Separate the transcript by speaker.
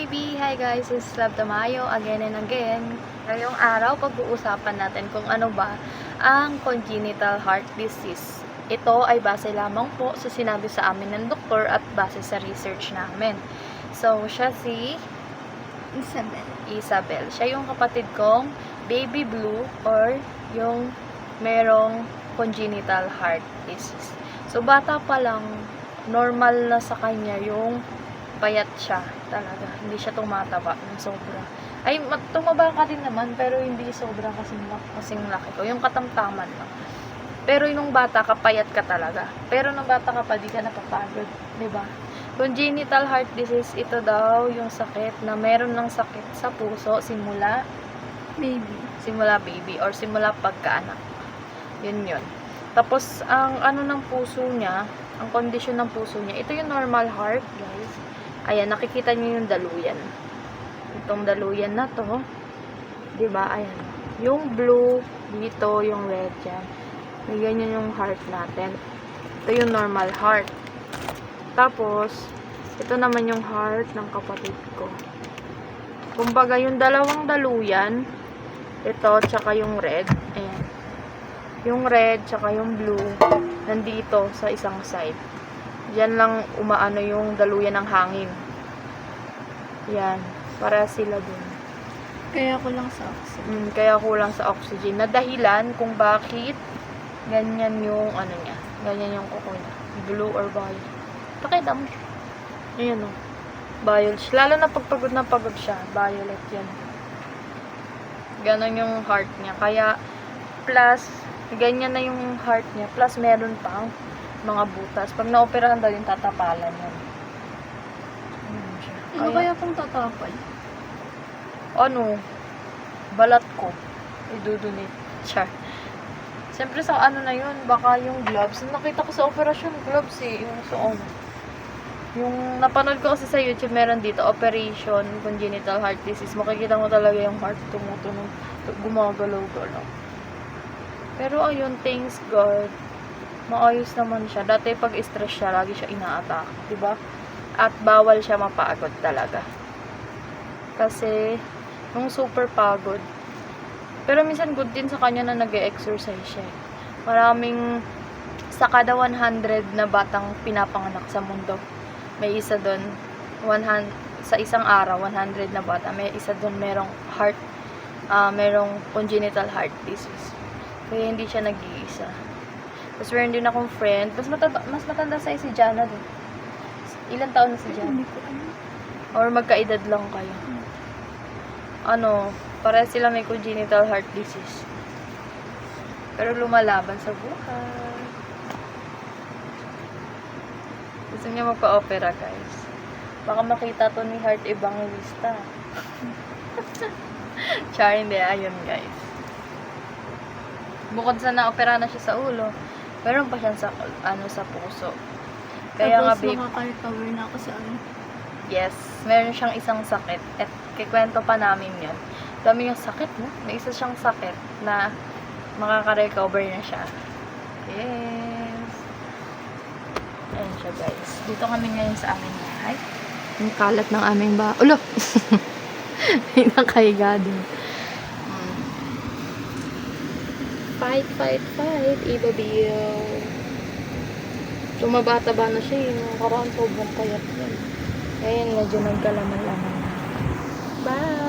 Speaker 1: baby! Hi guys, it's Love Tamayo again and again. Ngayong araw, pag-uusapan natin kung ano ba ang congenital heart disease. Ito ay base lamang po sa sinabi sa amin ng doktor at base sa research namin. So, siya si
Speaker 2: Isabel.
Speaker 1: Isabel. Siya yung kapatid kong baby blue or yung merong congenital heart disease. So, bata pa lang, normal na sa kanya yung payat siya talaga. Hindi siya tumataba ng sobra. Ay, tumaba ka din naman, pero hindi sobra kasing, kasing laki ko. Yung katamtaman lang. Pero yung bata ka, payat ka talaga. Pero nung bata ka pa, di ka napapagod. ba? Congenital heart disease, ito daw yung sakit na meron ng sakit sa puso simula
Speaker 2: Baby.
Speaker 1: simula baby or simula pagkaanak. Yun yun. Tapos, ang ano ng puso niya, ang kondisyon ng puso niya, ito yung normal heart, guys. Ayan, nakikita niyo yung daluyan. Itong daluyan na to, 'di ba Ayan. Yung blue, dito, yung red dyan. May ganyan yung heart natin. Ito yung normal heart. Tapos, ito naman yung heart ng kapatid ko. Kumbaga, yung dalawang daluyan, ito, tsaka yung red. Ayan. Yung red, tsaka yung blue, nandito sa isang side. Diyan lang umaano yung daluyan ng hangin. Yan. Para sila dun.
Speaker 2: Kaya ko lang sa oxygen.
Speaker 1: Mm, kaya kulang sa oxygen. Na dahilan kung bakit ganyan yung ano niya. Ganyan yung kuko niya. Blue or violet. Pakita mo. Ayan o. Violet. Lalo na pag pagod na pagod siya. Violet yan. Ganon yung heart niya. Kaya plus, ganyan na yung heart niya. Plus meron pang mga butas. Pag naoperahan daw yung tatapalan. Ganun siya.
Speaker 2: Ano kaya kung tatapal?
Speaker 1: ano, balat ko, idudunit. Char. Siyempre sa ano na yun, baka yung gloves. Nakita ko sa operasyon, gloves eh, yung ano. Yung napanood ko kasi sa YouTube, meron dito, Operation Congenital Heart Disease. Makikita mo talaga yung heart tumutunog, gumagalaw-galaw. Pero ayun, thanks God, maayos naman siya. Dati pag stress siya, lagi siya ina-attack, di ba? At bawal siya mapagod talaga. Kasi, nung super pagod. Pero minsan good din sa kanya na nag exercise siya. Maraming, sa kada 100 na batang pinapanganak sa mundo, may isa doon, 100, sa isang araw, 100 na bata, may isa doon merong heart, ah merong congenital heart disease. Kaya hindi siya nag-iisa. Tapos meron din akong friend, mas matanda, mas matanda sa'yo si Jana din. Ilan taon na si Jana? Or magkaedad lang kayo. Ano, para sila may congenital heart disease. Pero lumalaban sa buhay. Gusto niya magpa-opera, guys. Baka makita to ni Heart Evangelista. Char, hindi. Ayun, guys. Bukod sa na-opera na siya sa ulo, meron pa siya sa, ano, sa puso. Kaya nga,
Speaker 2: Tapos
Speaker 1: babe,
Speaker 2: makaka-recover na ako sa ano.
Speaker 1: Yes, meron siyang isang sakit. At kikwento pa namin yun. Dami yung sakit, no? May isa siyang sakit na makaka-recover na siya. Yes. Ayan siya, guys. Dito kami ngayon sa aming bahay. Ang kalat ng aming ba... Ulo! May nakahiga din. 555 Iba Ibabaw. Tumaba-taba na siya eh. Nung karaan sobrang payat niya. Ngayon medyo nagkalaman-laman. Bye!